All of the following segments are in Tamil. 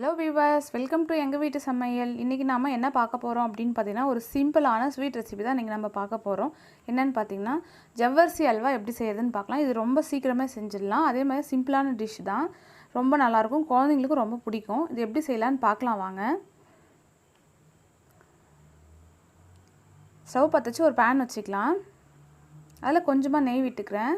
ஹலோ விவாஸ் வெல்கம் டு எங்கள் வீட்டு சமையல் இன்றைக்கி நாம் என்ன பார்க்க போகிறோம் அப்படின்னு பார்த்தீங்கன்னா ஒரு சிம்பிளான ஸ்வீட் ரெசிபி தான் இன்றைக்கி நம்ம பார்க்க போகிறோம் என்னென்னு பார்த்தீங்கன்னா ஜவ்வரிசி அல்வா எப்படி செய்யறதுன்னு பார்க்கலாம் இது ரொம்ப சீக்கிரமே செஞ்சிடலாம் அதே மாதிரி சிம்பிளான டிஷ் தான் ரொம்ப நல்லாயிருக்கும் குழந்தைங்களுக்கும் ரொம்ப பிடிக்கும் இது எப்படி செய்யலான்னு பார்க்கலாம் வாங்க ஸ்டவ் பற்ற வச்சு ஒரு பேன் வச்சுக்கலாம் அதில் கொஞ்சமாக நெய் விட்டுக்கிறேன்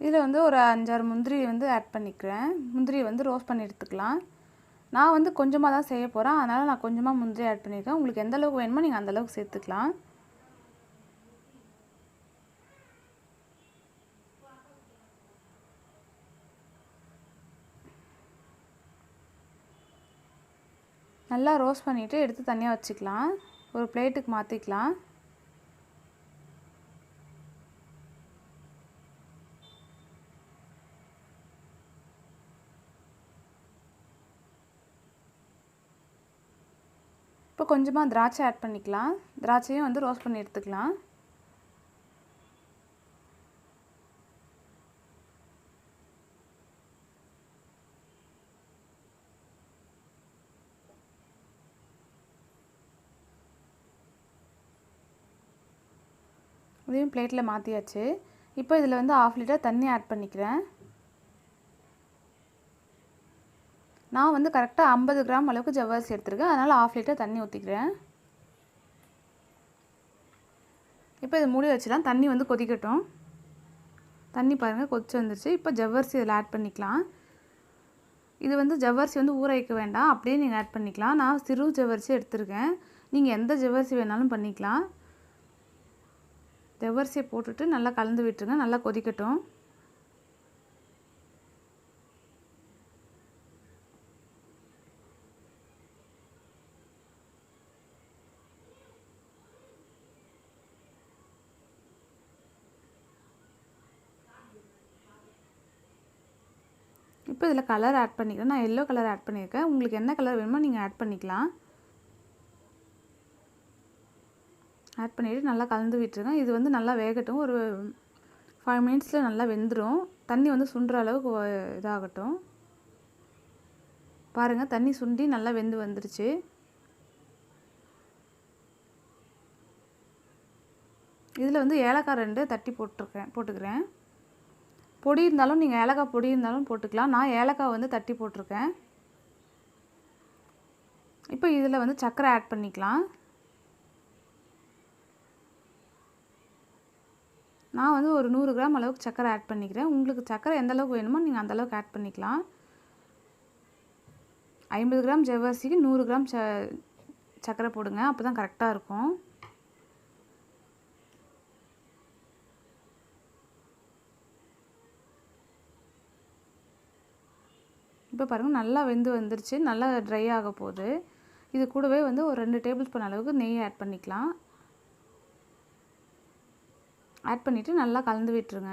இதில் வந்து ஒரு அஞ்சாறு முந்திரி வந்து ஆட் பண்ணிக்கிறேன். முந்திரி வந்து ரோஸ்ட் பண்ணி எடுத்துக்கலாம். நான் வந்து கொஞ்சமாக தான் செய்ய போகிறேன் அதனால் நான் கொஞ்சமாக முந்திரி ஆட் பண்ணியிருக்கேன் உங்களுக்கு எந்த அளவுக்கு வேணுமோ நீங்கள் அந்தளவுக்கு சேர்த்துக்கலாம். நல்லா ரோஸ்ட் பண்ணிவிட்டு எடுத்து தனியாக வச்சுக்கலாம். ஒரு பிளேட்டுக்கு மாற்றிக்கலாம் கொஞ்சமாக திராட்சை ஆட் பண்ணிக்கலாம். திராட்சையும் வந்து ரோஸ்ட் பண்ணி எடுத்துக்கலாம். இதையும் பிளேட்டில் மாற்றியாச்சு இப்போ இதில் வந்து ஆஃப் லிட்டர் தண்ணி ஆட் பண்ணிக்கிறேன். நான் வந்து கரெக்டாக ஐம்பது கிராம் அளவுக்கு ஜவ்வரிசி எடுத்துருக்கேன் அதனால் ஆஃப் லிட்டர் தண்ணி ஊற்றிக்கிறேன் இப்போ இது மூடி வச்சுலாம் தண்ணி வந்து கொதிக்கட்டும். தண்ணி பாருங்கள் கொதிச்சு வந்துருச்சு. இப்போ ஜவ்வரிசி இதில் ஆட் பண்ணிக்கலாம். இது வந்து ஜவ்வரிசி வந்து ஊற வைக்க வேண்டாம். அப்படியே நீங்கள் ஆட் பண்ணிக்கலாம். நான் சிறு ஜவ்வரிசி எடுத்திருக்கேன். நீங்கள் எந்த ஜவ்வரிசி வேணாலும் பண்ணிக்கலாம். ஜவ்வரிசியை போட்டுட்டு நல்லா கலந்து விட்டுருங்க. நல்லா கொதிக்கட்டும். இப்போ இதில் கலர் ஆட் பண்ணிக்கிறேன். நான் எல்லோ கலர் ஆட் பண்ணியிருக்கேன். உங்களுக்கு என்ன கலர் வேணுமோ நீங்கள் ஆட் பண்ணிக்கலாம். ஆட் பண்ணிவிட்டு நல்லா கலந்து விட்டுருங்க. இது வந்து நல்லா வேகட்டும். ஒரு ஃபைவ் மினிட்ஸில் நல்லா வெந்துடும் தண்ணி வந்து சுண்டுற அளவுக்கு இதாகட்டும். பாருங்கள் தண்ணி சுண்டி நல்லா வெந்து வந்துருச்சு. இதில் வந்து ஏலக்காய் ரெண்டு தட்டி போட்டிருக்கேன் போட்டுக்கிறேன். பொடி இருந்தாலும் நீங்கள் ஏலக்காய் பொடி இருந்தாலும் போட்டுக்கலாம். நான் ஏலக்காய் வந்து தட்டி போட்டிருக்கேன். இப்போ இதில் வந்து சர்க்கரை ஆட் பண்ணிக்கலாம். நான் வந்து ஒரு நூறு கிராம் அளவுக்கு சர்க்கரை ஆட் பண்ணிக்கிறேன். உங்களுக்கு சர்க்கரை எந்த அளவுக்கு வேணுமோ நீங்கள் அந்த அளவுக்கு ஆட் பண்ணிக்கலாம். ஐம்பது கிராம் ஜவ்வரிசிக்கு நூறு கிராம் ச சர்க்கரை போடுங்க. அப்போ தான் கரெக்டாக இருக்கும். இப்போ பாருங்கள் நல்லா வெந்து வந்துருச்சு. நல்லா ட்ரை ஆக போகுது. இது கூடவே வந்து ஒரு ரெண்டு டேபிள் ஸ்பூன் அளவுக்கு நெய் ஆட் பண்ணிக்கலாம். ஆட் பண்ணிவிட்டு நல்லா கலந்து விட்டுருங்க.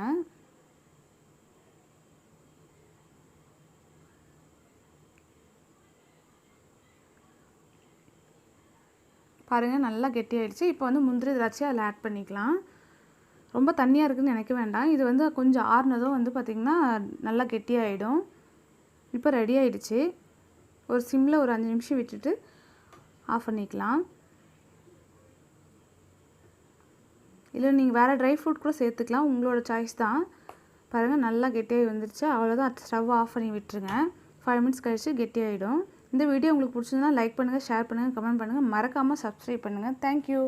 பாருங்கள் நல்லா கெட்டியாயிடுச்சு. இப்போ வந்து முந்திரி திராட்சை அதில் ஆட் பண்ணிக்கலாம். ரொம்ப தண்ணியாக இருக்குதுன்னு நினைக்க வேண்டாம். இது வந்து கொஞ்சம் ஆறுனதும் வந்து பார்த்திங்கன்னா நல்லா கெட்டியாகிடும் இப்போ ரெடி ஆகிடுச்சு ஒரு சிம்மில் ஒரு அஞ்சு நிமிஷம் விட்டுட்டு ஆஃப் பண்ணிக்கலாம். இல்லை நீங்கள் வேறு ட்ரை ஃப்ரூட் கூட சேர்த்துக்கலாம். உங்களோட சாய்ஸ் தான். பாருங்கள் நல்லா கெட்டியாகி வந்துருச்சு. அவ்வளோதான் ஸ்டவ் ஆஃப் பண்ணி விட்டுருங்க. ஃபைவ் மினிட்ஸ் கழித்து கெட்டியாகிடும் இந்த வீடியோ உங்களுக்கு பிடிச்சிருந்தா லைக் பண்ணுங்கள் ஷேர் பண்ணுங்கள் கமெண்ட் பண்ணுங்கள் மறக்காமல் சப்ஸ்கிரைப் பண்ணுங்கள் தேங்க்யூ